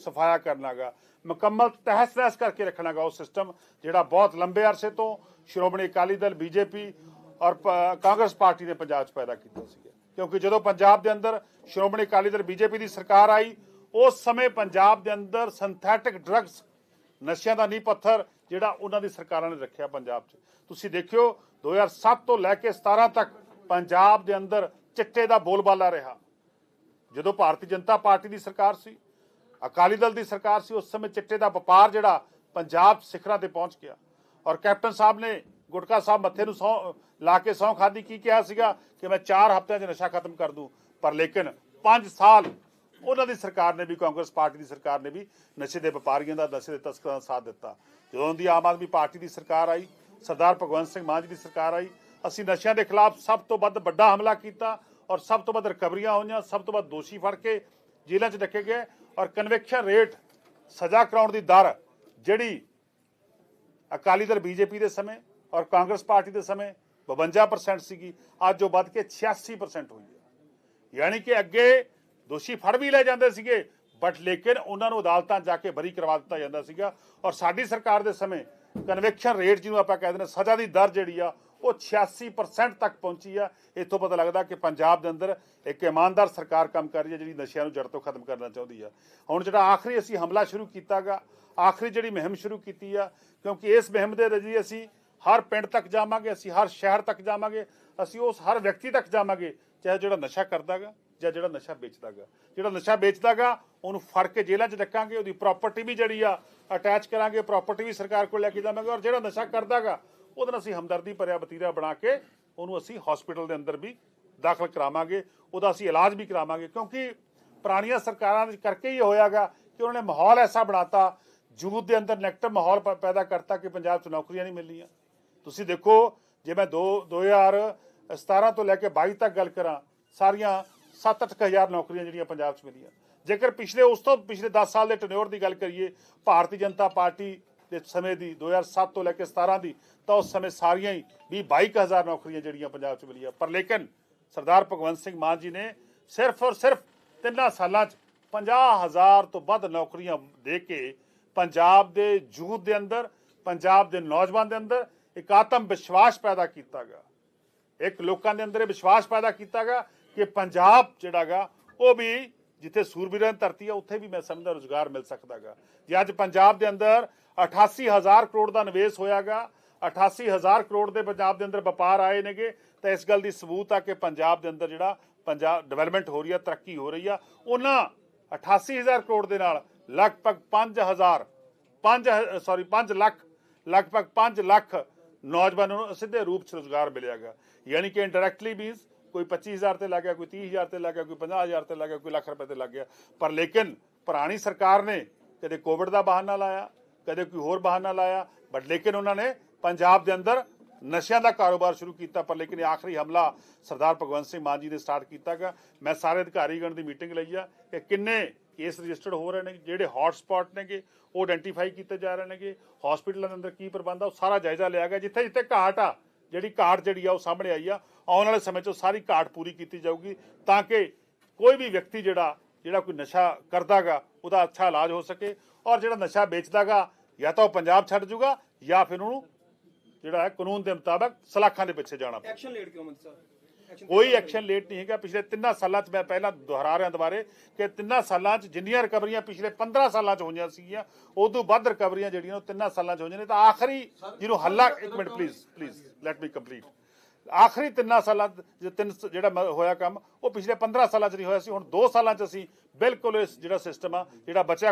ਸਫਾਇਆ ਕਰਨਾਗਾ। ਮੁਕੰਮਲ ਤਹਿਸ ਨਹਿਸ ਕਰਕੇ ਰੱਖਣਾਗਾ ਉਹ ਸਿਸਟਮ ਜਿਹੜਾ ਬਹੁਤ ਲੰਬੇ ਅਰਸੇ ਤੋਂ ਸ਼੍ਰੋਮਣੀ ਅਕਾਲੀ ਦਲ ਬੀਜੇਪੀ ਔਰ ਕਾਂਗਰਸ ਪਾਰਟੀ ਨੇ ਪੰਜਾਬ 'ਚ ਪੈਦਾ ਕੀਤਾ ਸੀਗਾ। ਕਿਉਂਕਿ ਜਦੋਂ ਪੰਜਾਬ ਦੇ ਅੰਦਰ ਸ਼੍ਰੋਮਣੀ ਅਕਾਲੀ ਦਲ ਬੀਜੇਪੀ ਦੀ ਸਰਕਾਰ ਆਈ, ਉਸ ਸਮੇਂ ਪੰਜਾਬ ਦੇ ਅੰਦਰ ਸਿੰਥੈਟਿਕ ਡਰੱਗਸ ਨਸ਼ਿਆਂ ਦਾ ਨੀਂਹ ਪੱਥਰ ਜਿਹੜਾ ਉਹਨਾਂ ਦੀ ਸਰਕਾਰਾਂ ਨੇ ਰੱਖਿਆ ਪੰਜਾਬ 'ਚ। ਤੁਸੀਂ ਦੇਖਿਓ 2007 ਤੋਂ ਲੈ ਕੇ 17 ਤੱਕ ਪੰਜਾਬ ਦੇ ਅੰਦਰ ਚਿੱਟੇ ਦਾ ਬੋਲਬਾਲਾ ਰਿਹਾ। ਜਦੋਂ ਭਾਰਤੀ ਜਨਤਾ ਪਾਰਟੀ ਦੀ ਸਰਕਾਰ ਸੀ ਅਕਾਲੀ ਦਲ ਦੀ ਸਰਕਾਰ ਸੀ, ਉਸ ਸਮੇਂ ਚਿੱਟੇ ਦਾ ਵਪਾਰ ਜਿਹੜਾ ਪੰਜਾਬ ਸਿਖਰਾਂ ਤੇ ਪਹੁੰਚ ਗਿਆ। ਔਰ ਕੈਪਟਨ ਸਾਹਿਬ ਨੇ ਗੁਟਕਾ ਸਾਹਿਬ ਮੱਥੇ ਨੂੰ ਸਹੁੰ ਲਾ ਕੇ ਸਹੁੰ ਖਾਦੀ, ਕੀ ਕਿਹਾ ਸੀਗਾ ਕਿ ਮੈਂ 4 ਹਫ਼ਤਿਆਂ 'ਚ ਨਸ਼ਾ ਖਤਮ ਕਰ ਦੂੰ, ਪਰ ਲੇਕਿਨ 5 ਸਾਲ ਉਹਨਾਂ ਦੀ ਸਰਕਾਰ ਨੇ ਵੀ, ਕਾਂਗਰਸ ਪਾਰਟੀ ਦੀ ਸਰਕਾਰ ਨੇ ਵੀ ਨਸ਼ੇ ਦੇ ਵਪਾਰੀਆਂ ਦਾ, ਨਸ਼ੇ ਦੇ ਤਸਕਰਾਂ ਦਾ ਸਾਥ ਦਿੱਤਾ। ਜਦੋਂ ਦੀ ਆਮ ਆਦਮੀ ਪਾਰਟੀ ਦੀ ਸਰਕਾਰ ਆਈ, ਸਰਦਾਰ ਭਗਵੰਤ ਸਿੰਘ ਮਾਨ ਜੀ ਦੀ ਸਰਕਾਰ ਆਈ, ਅਸੀਂ ਨਸ਼ਿਆਂ ਦੇ ਖਿਲਾਫ ਸਭ ਤੋਂ ਵੱਧ ਵੱਡਾ ਹਮਲਾ ਕੀਤਾ ਔਰ ਸਭ ਤੋਂ ਵੱਧ ਰਿਕਵਰੀਆਂ ਹੋਈਆਂ, ਸਭ ਤੋਂ ਵੱਧ ਦੋਸ਼ੀ ਫੜ ਕੇ ਜੇਲ੍ਹਾਂ 'ਚ ਰੱਖੇ ਗਏ। ਔਰ ਕਨਵੈਕਸ਼ਨ ਰੇਟ ਸਜ਼ਾ ਕਰਾਉਣ ਦੀ ਦਰ ਜਿਹੜੀ ਅਕਾਲੀ ਦਲ ਬੀਜੇਪੀ ਦੇ ਸਮੇਂ ਔਰ ਕਾਂਗਰਸ ਪਾਰਟੀ ਦੇ ਸਮੇਂ 52% ਸੀਗੀ, ਅੱਜ ਉਹ ਵੱਧ ਕੇ 86% ਹੋਈ ਹੈ। ਯਾਨੀ ਕਿ ਅੱਗੇ ਦੋਸ਼ੀ ਫੜ ਵੀ ਲੈ ਜਾਂਦੇ ਸੀਗੇ ਬਟ ਲੇਕਿਨ ਉਹਨਾਂ ਨੂੰ ਅਦਾਲਤਾਂ 'ਚ ਜਾ ਕੇ ਬਰੀ ਕਰਵਾ ਦਿੱਤਾ ਜਾਂਦਾ ਸੀਗਾ ਔਰ ਸਾਡੀ ਸਰਕਾਰ ਦੇ ਸਮੇਂ ਕਨਵੈਕਸ਼ਨ ਰੇਟ ਜਿਹਨੂੰ ਆਪਾਂ ਕਹਿੰਦੇ ਨੇ ਸਜ਼ਾ ਦੀ ਦਰ ਜਿਹੜੀ ਆ, ਉਹ 86% ਤੱਕ ਪਹੁੰਚੀ ਆ। ਇੱਥੋਂ ਪਤਾ ਲੱਗਦਾ ਕਿ ਪੰਜਾਬ ਦੇ ਅੰਦਰ ਇੱਕ ਇਮਾਨਦਾਰ ਸਰਕਾਰ ਕੰਮ ਕਰ ਰਹੀ ਹੈ ਜਿਹੜੀ ਨਸ਼ਿਆਂ ਨੂੰ ਜੜ ਤੋਂ ਖਤਮ ਕਰਨਾ ਚਾਹੁੰਦੀ ਆ। ਹੁਣ ਜਿਹੜਾ ਆਖਰੀ ਅਸੀਂ ਹਮਲਾ ਸ਼ੁਰੂ ਕੀਤਾਗਾ, ਆਖਰੀ ਜਿਹੜੀ ਮੁਹਿੰਮ ਸ਼ੁਰੂ ਕੀਤੀ ਆ, ਕਿਉਂਕਿ ਇਸ ਮੁਹਿੰਮ ਦੇ ਰਜੀ ਅਸੀਂ ਹਰ ਪਿੰਡ ਤੱਕ ਜਾਵਾਂਗੇ, ਅਸੀਂ ਹਰ ਸ਼ਹਿਰ ਤੱਕ ਜਾਵਾਂਗੇ, ਅਸੀਂ ਉਸ ਹਰ ਵਿਅਕਤੀ ਤੱਕ ਜਾਵਾਂਗੇ, ਚਾਹੇ ਜਿਹੜਾ ਨਸ਼ਾ ਕਰਦਾਗਾ ਜਾਂ ਜਿਹੜਾ ਨਸ਼ਾ ਵੇਚਦਾਗਾ। ਜਿਹੜਾ ਨਸ਼ਾ ਵੇਚਦਾਗਾ, ਉਹਨੂੰ ਫੜ ਕੇ ਜੇਲ੍ਹਾਂ 'ਚ ਰੱਖਾਂਗੇ, ਉਹਦੀ ਪ੍ਰਾਪਰਟੀ ਵੀ ਜਿਹੜੀ ਆ ਅਟੈਚ ਕਰਾਂਗੇ ਪ੍ਰਾਪਰਟੀ ਵੀ ਸਰਕਾਰ ਕੋਲ ਲੈ ਕੇ ਜਾਵਾਂਗੇ ਔਰ ਜਿਹੜਾ ਨਸ਼ਾ ਕਰਦਾਗਾ, ਉਹਦੇ ਨਾਲ ਅਸੀਂ ਹਮਦਰਦੀ ਭਰਿਆ ਵਤੀਰਾ ਬਣਾ ਕੇ ਉਹਨੂੰ ਅਸੀਂ ਹਸਪੀਟਲ ਦੇ ਅੰਦਰ ਵੀ ਦਾਖਲ ਕਰਾਵਾਂਗੇ, ਉਹਦਾ ਅਸੀਂ ਇਲਾਜ ਵੀ ਕਰਾਵਾਂਗੇ। ਕਿਉਂਕਿ ਪੁਰਾਣੀਆਂ ਸਰਕਾਰਾਂ ਦੇ ਕਰਕੇ ਹੀ ਹੋਇਆਗਾ ਕਿ ਉਹਨਾਂ ਨੇ ਮਾਹੌਲ ਐਸਾ ਬਣਾਤਾ ਯੂਥ ਦੇ ਅੰਦਰ ਨੈਗੇਟਿਵ ਮਾਹੌਲ ਪ- ਪੈਦਾ ਕਰਤਾ ਕਿ ਪੰਜਾਬ 'ਚ ਨੌਕਰੀਆਂ ਨਹੀਂ ਮਿਲਣੀਆਂ। ਤੁਸੀਂ ਦੇਖੋ, ਜੇ ਮੈਂ 2 2017 ਤੋਂ ਲੈ ਕੇ 22 ਤੱਕ ਗੱਲ ਕਰਾਂ, ਸਾਰੀਆਂ 7-8 ਹਜ਼ਾਰ ਨੌਕਰੀਆਂ ਜਿਹੜੀਆਂ ਪੰਜਾਬ 'ਚ ਮਿਲੀਆਂ। ਜੇਕਰ ਪਿਛਲੇ ਉਸ ਤੋਂ ਪਿਛਲੇ 10 ਸਾਲ ਦੇ ਟਨਿਓਰ ਦੀ ਗੱਲ ਕਰੀਏ, ਭਾਰਤੀ ਜਨਤਾ ਪਾਰਟੀ ਦੇ ਸਮੇਂ ਦੀ 2007 ਤੋਂ ਲੈ ਕੇ 17 ਦੀ, ਤਾਂ ਉਸ ਸਮੇਂ ਸਾਰੀਆਂ ਹੀ 20 22 ਹਜ਼ਾਰ ਨੌਕਰੀਆਂ ਜਿਹੜੀਆਂ ਪੰਜਾਬ 'ਚ ਮਿਲੀਆਂ। ਪਰ ਲੇਕਿਨ ਸਰਦਾਰ ਭਗਵੰਤ ਸਿੰਘ ਮਾਨ ਜੀ ਨੇ ਸਿਰਫ ਔਰ ਸਿਰਫ ਤਿੰਨਾਂ ਸਾਲਾਂ 'ਚ 50000 ਤੋਂ ਵੱਧ ਨੌਕਰੀਆਂ ਦੇ ਕੇ ਪੰਜਾਬ ਦੇ ਯੂਥ ਦੇ ਅੰਦਰ, ਪੰਜਾਬ ਦੇ ਨੌਜਵਾਨ ਦੇ ਅੰਦਰ ਇੱਕ ਆਤਮ ਵਿਸ਼ਵਾਸ ਪੈਦਾ ਕੀਤਾ ਗਿਆ ਇੱਕ ਲੋਕਾਂ ਦੇ ਅੰਦਰ ਇਹ ਵਿਸ਼ਵਾਸ ਪੈਦਾ ਕੀਤਾ ਗਿਆ ਕਿ ਪੰਜਾਬ ਜਿਹੜਾਗਾ ਉਹ ਵੀ ਜਿੱਥੇ ਸੂਰਬੀਰਾਂ ਧਰਤੀ ਆ, ਉੱਥੇ ਵੀ ਮੈਂ ਸਮਝਦਾ ਰੋਜ਼ਗਾਰ ਮਿਲ ਸਕਦਾਗਾ। ਜੇ ਅੱਜ ਪੰਜਾਬ ਦੇ ਅੰਦਰ 88000 ਕਰੋੜ ਦਾ ਨਿਵੇਸ਼ ਹੋਇਆਗਾ 88000 ਕਰੋੜ ਦੇ ਪੰਜਾਬ ਦੇ ਅੰਦਰ ਵਪਾਰ ਆਏ ਨੇਗੇ, ਤਾਂ ਇਸ ਗੱਲ ਦੀ ਸਬੂਤ ਆ ਕਿ ਪੰਜਾਬ ਦੇ ਅੰਦਰ ਜਿਹੜਾ ਪੰਜਾਬ ਡਿਵੈਲਪਮੈਂਟ ਹੋ ਰਹੀ ਆ, ਤਰੱਕੀ ਹੋ ਰਹੀ ਆ, ਉਹਨਾਂ 88000 ਕਰੋੜ ਦੇ ਨਾਲ ਲਗਭਗ 5000 5 ਸੌਰੀ 5 ਲੱਖ, ਲਗਭਗ 5 ਲੱਖ ਨੌਜਵਾਨਾਂ ਨੂੰ ਸਿੱਧੇ ਰੂਪ 'ਚ ਰੋਜ਼ਗਾਰ ਮਿਲਿਆਗਾ। ਯਾਨੀ ਕਿ ਇਨਡਾਇਰੈਕਟਲੀ ਮੀਨਸ ਕੋਈ 25000 ਤੇ ਲੱਗ ਗਿਆ, ਕੋਈ 30000 ਤੇ ਲੱਗ ਗਿਆ, ਕੋਈ 50000 ਤੇ ਲੱਗ ਗਿਆ, ਕੋਈ ਲੱਖ ਰੁਪਏ ਤੇ ਲੱਗ ਗਿਆ। ਪਰ ਲੇਕਿਨ ਪੁਰਾਣੀ ਸਰਕਾਰ ਨੇ ਕਦੇ ਕੋਵਿਡ ਦਾ ਬਹਾਨਾ ਲਾਇਆ, ਕਦੇ ਕੋਈ ਹੋਰ ਬਹਾਨਾ ਲਾਇਆ ਬਟ ਲੇਕਿਨ ਉਹਨਾਂ ਨੇ ਪੰਜਾਬ ਦੇ ਅੰਦਰ ਨਸ਼ਿਆਂ ਦਾ ਕਾਰੋਬਾਰ ਸ਼ੁਰੂ ਕੀਤਾ, ਪਰ ਲੇਕਿਨ ਆਖਰੀ ਹਮਲਾ ਸਰਦਾਰ ਭਗਵੰਤ ਸਿੰਘ ਮਾਨ ਜੀ ਨੇ ਸਟਾਰਟ ਕੀਤਾ ਕੀਤਾਗਾ ਮੈਂ ਸਾਰੇ ਅਧਿਕਾਰੀਗਣ ਦੀ ਮੀਟਿੰਗ ਲਈ ਆ ਕਿ ਕਿੰਨੇ ਕੇਸ ਰਜਿਸਟਰਡ ਹੋ ਰਹੇ ਨੇ ਜਿਹੜੇ ਹੌਟ ਸਪੌਟ ਨੇਗੇ, ਉਹ ਆਇਡੈਂਟੀਫਾਈ ਕੀਤੇ ਜਾ ਰਹੇ ਨੇਗੇ। ਹਸਪੀਟਲਾਂ ਦੇ ਅੰਦਰ ਕੀ ਪ੍ਰਬੰਧ ਆ, ਉਹ ਸਾਰਾ ਜਾਇਜ਼ਾ ਲਿਆ ਗਿਆ। ਜਿੱਥੇ ਜਿੱਥੇ ਘਾਟ ਆ ਜਿਹੜੀ ਘਾਟ ਜਿਹੜੀ ਆ ਉਹ ਸਾਹਮਣੇ ਆਈ ਆ, ਆਉਣ ਵਾਲੇ ਸਮੇਂ 'ਚ ਉਹ ਸਾਰੀ ਘਾਟ ਪੂਰੀ ਕੀਤੀ ਜਾਊਗੀ ਤਾਂ ਕਿ ਕੋਈ ਵੀ ਵਿਅਕਤੀ ਜਿਹੜਾ ਜਿਹੜਾ ਕੋਈ ਨਸ਼ਾ ਕਰਦਾਗਾ, ਉਹਦਾ ਅੱਛਾ ਇਲਾਜ ਹੋ ਸਕੇ ਔਰ ਜਿਹੜਾ ਨਸ਼ਾ ਵੇਚਦਾਗਾ, ਜਾਂ ਤਾਂ ਉਹ ਪੰਜਾਬ ਛੱਡ ਜੂਗਾ ਜਾਂ ਫਿਰ ਉਹਨੂੰ ਜਿਹੜਾ ਹੈ ਕਾਨੂੰਨ ਦੇ ਮੁਤਾਬਕ ਸਲਾਖਾਂ ਦੇ ਪਿੱਛੇ ਜਾਣਾ ਪਊ। ਐਕਸ਼ਨ ਲੇਟ ਕਿਉਂ ਮੰਤਰੀ ਸਾਹਿਬ? ਕੋਈ ਐਕਸ਼ਨ ਲੇਟ ਨਹੀਂ ਹੈਗਾ। ਪਿਛਲੇ ਤਿੰਨਾਂ ਸਾਲਾਂ 'ਚ ਮੈਂ ਪਹਿਲਾਂ ਦੁਹਰਾ ਰਿਹਾ ਦੁਬਾਰੇ ਕਿ ਤਿੰਨਾਂ ਸਾਲਾਂ 'ਚ ਜਿੰਨੀਆਂ ਰਿਕਵਰੀਆਂ ਪਿਛਲੇ 15 ਸਾਲਾਂ 'ਚ ਹੋਈਆਂ ਸੀਗੀਆਂ ਉਦੋਂ ਵੱਧ ਰਿਕਵਰੀਆਂ ਜਿਹੜੀਆਂ ਉਹ ਤਿੰਨਾਂ ਸਾਲਾਂ 'ਚ ਹੋਈਆਂ ਨੇ। ਤਾਂ ਆਖਰੀ ਜਿਹਨੂੰ ਹੱਲਾ ਇੱਕ minute please please let me complete ਆਖਰੀ ਤਿੰਨਾਂ ਸਾਲਾਂ 'ਚ ਜੇ ਤਿੰਨ ਜਿਹੜਾ ਹੋਇਆ ਕੰਮ ਉਹ ਪਿਛਲੇ 15 ਸਾਲਾਂ 'ਚ ਨਹੀਂ ਹੋਇਆ ਸੀ ਹੁਣ 2 ਸਾਲਾਂ 'ਚ ਅਸੀਂ ਬਿਲਕੁਲ ਇਸ ਜਿਹੜਾ ਸਿਸਟਮ ਆ ਜਿਹੜਾ ਬਚਿਆ